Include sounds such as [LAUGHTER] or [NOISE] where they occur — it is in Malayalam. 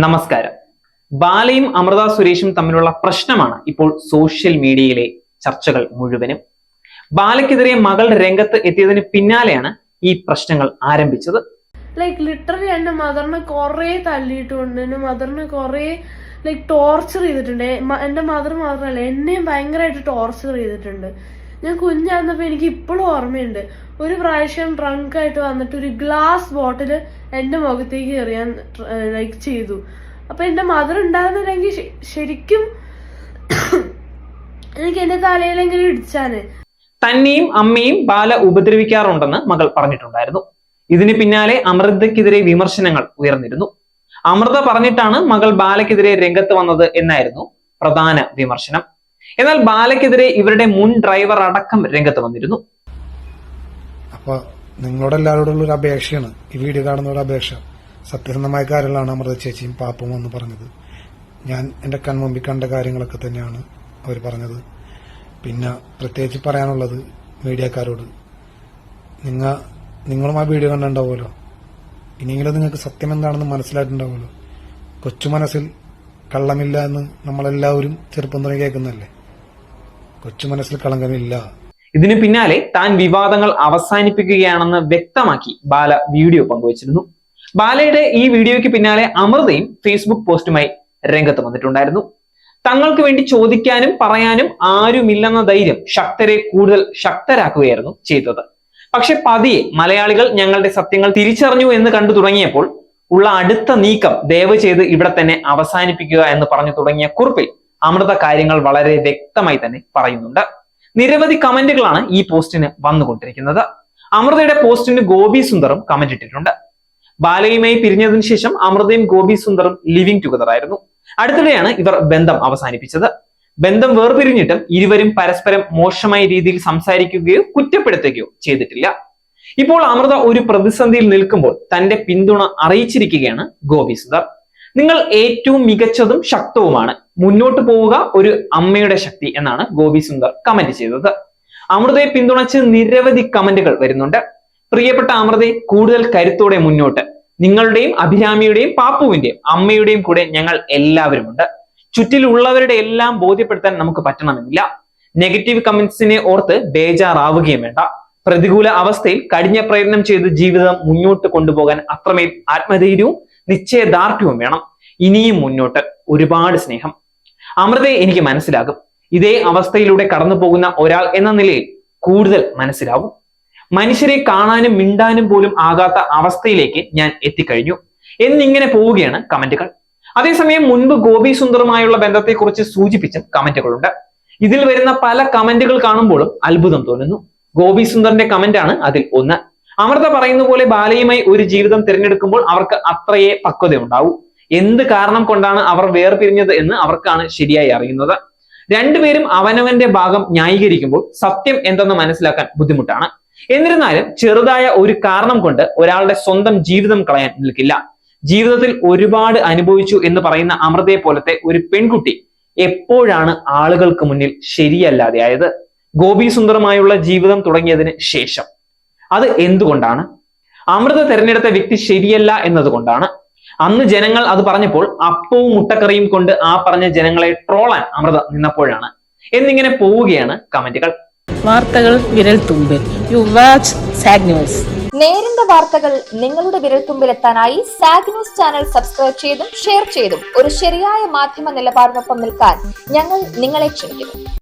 നമസ്കാരം. ബാലയും അമൃത സുരേഷും തമ്മിലുള്ള പ്രശ്നമാണ് ഇപ്പോൾ സോഷ്യൽ മീഡിയയിലെ ചർച്ചകൾ മുഴുവനും. ബാലയ്ക്കെതിരെ മകൾ രംഗത്ത് എത്തിയതിന് പിന്നാലെയാണ് ഈ പ്രശ്നങ്ങൾ ആരംഭിച്ചത്. ലൈക് ലിറ്ററലി എന്റെ മദറിനെ കുറെ തല്ലിയിട്ടുണ്ട് എന്റെ മദറിനെ കുറെ ലൈക്ക് ടോർച്ചർ ചെയ്തിട്ടുണ്ട്. എന്റെ മദർ മാത്രമല്ല എന്നെയും ഭയങ്കരമായിട്ട് ടോർച്ചർ ചെയ്തിട്ടുണ്ട്. ഞാൻ കുഞ്ഞായിരുന്നപ്പോ എനിക്ക് ഇപ്പോഴും ഓർമ്മയുണ്ട്. ഒരു പ്രാവശ്യം ഡ്രങ്ക് ആയിട്ട് വന്നിട്ട് ഒരു ഗ്ലാസ് ബോട്ടിൽ എന്റെ മുഖത്തേക്ക് എറിയാൻ ലൈക്ക് ചെയ്തു. അപ്പൊ എന്റെ മദർ ഉണ്ടായിരുന്നില്ലെങ്കിൽ ശരിക്കും [COUGHS] എനിക്ക് എന്റെ തലയിലെങ്കിലും ഇടിച്ചാന്. തന്നെയും അമ്മയും ബാല ഉപദ്രവിക്കാറുണ്ടെന്ന് മകൾ പറഞ്ഞിട്ടുണ്ടായിരുന്നു. ഇതിന് പിന്നാലെ അമൃതയ്ക്കെതിരെ വിമർശനങ്ങൾ ഉയർന്നിരുന്നു. അമൃത പറഞ്ഞിട്ടാണ് മകൾ ബാലയ്ക്കെതിരെ രംഗത്ത് വന്നത് എന്നായിരുന്നു പ്രധാന വിമർശനം. എന്നാൽ ബാലയ്ക്കെതിരെ ഇവരുടെ മുൻ ഡ്രൈവർ അടക്കം രംഗത്ത് വന്നിരുന്നു. അപ്പൊ നിങ്ങളോട് എല്ലാവരോടുള്ള ഒരു അപേക്ഷയാണ്. ഈ വീഡിയോ കാണുന്ന ഒരു അപേക്ഷ. സത്യസന്ധമായ കാര്യങ്ങളാണ് അമൃത ചേച്ചിയും പാപ്പും എന്ന് പറഞ്ഞത്. ഞാൻ എന്റെ കൺമുമ്പിൽ കണ്ട കാര്യങ്ങളൊക്കെ തന്നെയാണ് അവർ പറഞ്ഞത്. പിന്നെ പ്രത്യേകിച്ച് പറയാനുള്ളത് മീഡിയക്കാരോട്. നിങ്ങ നിങ്ങളും ആ വീഡിയോ കണ്ടിട്ടുണ്ടാവുമല്ലോ. ഇനിയെങ്കിലും നിങ്ങൾക്ക് സത്യം എന്താണെന്ന് മനസ്സിലായിട്ടുണ്ടാവുമല്ലോ. കൊച്ചു മനസ്സിൽ കള്ളമില്ല എന്ന് നമ്മളെല്ലാവരും ചെറുപ്പം തുടങ്ങി കേൾക്കുന്നല്ലേ കൊച്ചു മനസ്സിൽ കളങ്കമില്ല ഇതിനു പിന്നാലെ താൻ വിവാദങ്ങൾ അവസാനിപ്പിക്കുകയാണെന്ന് വ്യക്തമാക്കി ബാല വീഡിയോ പങ്കുവച്ചിരുന്നു. ബാലയുടെ ഈ വീഡിയോയ്ക്ക് പിന്നാലെ അമൃതയും ഫേസ്ബുക്ക് പോസ്റ്റുമായി രംഗത്ത് വന്നിട്ടുണ്ടായിരുന്നു. തങ്ങൾക്ക് വേണ്ടി ചോദിക്കാനും പറയാനും ആരുമില്ലെന്ന ധൈര്യം ശക്തരെ കൂടുതൽ ശക്തരാക്കുകയായിരുന്നു ചെയ്തത്. പക്ഷെ പതിയെ മലയാളികൾ ഞങ്ങളുടെ സത്യങ്ങൾ തിരിച്ചറിഞ്ഞു എന്ന് കണ്ടു തുടങ്ങിയപ്പോൾ ഉള്ള അടുത്ത നീക്കം ദയവ് ചെയ്ത് ഇവിടെ തന്നെ അവസാനിപ്പിക്കുക എന്ന് പറഞ്ഞു തുടങ്ങിയ കുറിപ്പിൽ അമൃത കാര്യങ്ങൾ വളരെ വ്യക്തമായി തന്നെ പറയുന്നുണ്ട്. നിരവധി കമന്റുകളാണ് ഈ പോസ്റ്റിന് വന്നുകൊണ്ടിരിക്കുന്നത്. അമൃതയുടെ പോസ്റ്റിന് ഗോപി സുന്ദറും കമന്റ് ഇട്ടിട്ടുണ്ട്. ബാലയുമായി പിരിഞ്ഞതിനു ശേഷം അമൃതയും ഗോപി സുന്ദറും ലിവിംഗ് ടുഗദർ ആയിരുന്നു. അടുത്തിടെയാണ് ഇവർ ബന്ധം അവസാനിപ്പിച്ചത്. ബന്ധം വേർപിരിഞ്ഞിട്ടും ഇരുവരും പരസ്പരം മോശമായ രീതിയിൽ സംസാരിക്കുകയോ കുറ്റപ്പെടുത്തുകയോ ചെയ്തിട്ടില്ല. ഇപ്പോൾ അമൃത ഒരു പ്രതിസന്ധിയിൽ നിൽക്കുമ്പോൾ തന്റെ പിന്തുണ അറിയിച്ചിരിക്കുകയാണ് ഗോപി സുന്ദർ. നിങ്ങൾ ഏറ്റവും മികച്ചതും ശക്തവുമാണ്. മുന്നോട്ട് പോവുക ഒരു അമ്മയുടെ ശക്തി എന്നാണ് ഗോപി സുന്ദർ കമന്റ് ചെയ്തത്. അമൃതയെ പിന്തുണച്ച് നിരവധി കമന്റുകൾ വരുന്നുണ്ട്. പ്രിയപ്പെട്ട അമൃതയെ കൂടുതൽ കരുത്തോടെ മുന്നോട്ട്. നിങ്ങളുടെയും അഭിരാമിയുടെയും പാപ്പുവിന്റെയും അമ്മയുടെയും കൂടെ ഞങ്ങൾ എല്ലാവരുമുണ്ട്. ചുറ്റിലുള്ളവരുടെ എല്ലാം ബോധ്യപ്പെടുത്താൻ നമുക്ക് പറ്റണമെന്നില്ല. നെഗറ്റീവ് കമന്റ്സിനെ ഓർത്ത് ബേജാറാവുകയും വേണ്ട. പ്രതികൂല അവസ്ഥയിൽ കഠിന പ്രയത്നം ചെയ്ത് ജീവിതം മുന്നോട്ട് കൊണ്ടുപോകാൻ അത്രമേൽ ആത്മധൈര്യവും നിശ്ചയദാർഢ്യവും വേണം. ഇനിയും മുന്നോട്ട് ഒരുപാട് സ്നേഹം. അമൃതയെ എനിക്ക് മനസ്സിലാകും. ഇതേ അവസ്ഥയിലൂടെ കടന്നു പോകുന്ന ഒരാൾ എന്ന നിലയിൽ കൂടുതൽ മനസ്സിലാവും. മനുഷ്യരെ കാണാനും മിണ്ടാനും പോലും ആകാത്ത അവസ്ഥയിലേക്ക് ഞാൻ എത്തിക്കഴിഞ്ഞു. എന്നിങ്ങനെ പോവുകയാണ് കമന്റുകൾ. അതേസമയം മുൻപ് ഗോപി സുന്ദറുമായുള്ള ബന്ധത്തെക്കുറിച്ച് സൂചിപ്പിച്ചും കമന്റുകളുണ്ട്. ഇതിൽ വരുന്ന പല കമന്റുകൾ കാണുമ്പോഴും അത്ഭുതം തോന്നുന്നു. ഗോപി സുന്ദറിന്റെ കമന്റാണ് അതിൽ ഒന്ന്. അമൃത പറയുന്ന പോലെ ബാലയുമായി ഒരു ജീവിതം തിരഞ്ഞെടുക്കുമ്പോൾ അവർക്ക് അത്രയേ പക്വത ഉണ്ടാവൂ എന്ത് കാരണം കൊണ്ടാണ് അവർ വേർപിരിഞ്ഞത് എന്ന് അവർക്കാണ് ശരിയായി അറിയുന്നത്. രണ്ടുപേരും അവനവന്റെ ഭാഗം ന്യായീകരിക്കുമ്പോൾ സത്യം എന്തെന്ന് മനസ്സിലാക്കാൻ ബുദ്ധിമുട്ടാണ്. എന്നിരുന്നാലും ചെറുതായ ഒരു കാരണം കൊണ്ട് ഒരാളുടെ സ്വന്തം ജീവിതം കളയാൻ നിൽക്കില്ല. ജീവിതത്തിൽ ഒരുപാട് അനുഭവിച്ചു എന്ന് പറയുന്ന അമൃതയെ പോലത്തെ ഒരു പെൺകുട്ടി എപ്പോഴാണ് ആളുകൾക്ക് മുന്നിൽ ശരിയല്ലാതെ ആയത് ഗോപി സുന്ദരമായുള്ള ജീവിതം തുടങ്ങിയതിന് ശേഷം. അത് എന്തുകൊണ്ടാണ്? അമൃത തെരഞ്ഞെടുത്ത വ്യക്തി ശരിയല്ല എന്നതുകൊണ്ടാണ്. അന്ന് ജനങ്ങൾ അത് പറഞ്ഞപ്പോൾ അപ്പവും മുട്ടക്കറിയും കൊണ്ട് ആ പറഞ്ഞ ജനങ്ങളെ ട്രോളാൻ അമൃത നിന്നപ്പോഴാണ്. എന്നിങ്ങനെ പോവുകയാണ് കമന്റുകൾ. വാർത്തകൾ വിരൽ തുമ്പിൽ. യു വാച്ച് സാഗ് ന്യൂസ് നേരിന്റെ വാർത്തകൾ നിങ്ങളുടെ വിരൽത്തുമ്പിലെത്താനായി സാഗ് ന്യൂസ് ചാനൽ സബ്സ്ക്രൈബ് ചെയ്തും ഷെയർ ചെയ്തും ഒരു ശരിയായ മാധ്യമ നിലപാടിനൊപ്പം നിൽക്കാൻ ഞങ്ങൾ നിങ്ങളെ ക്ഷണിക്കുന്നു.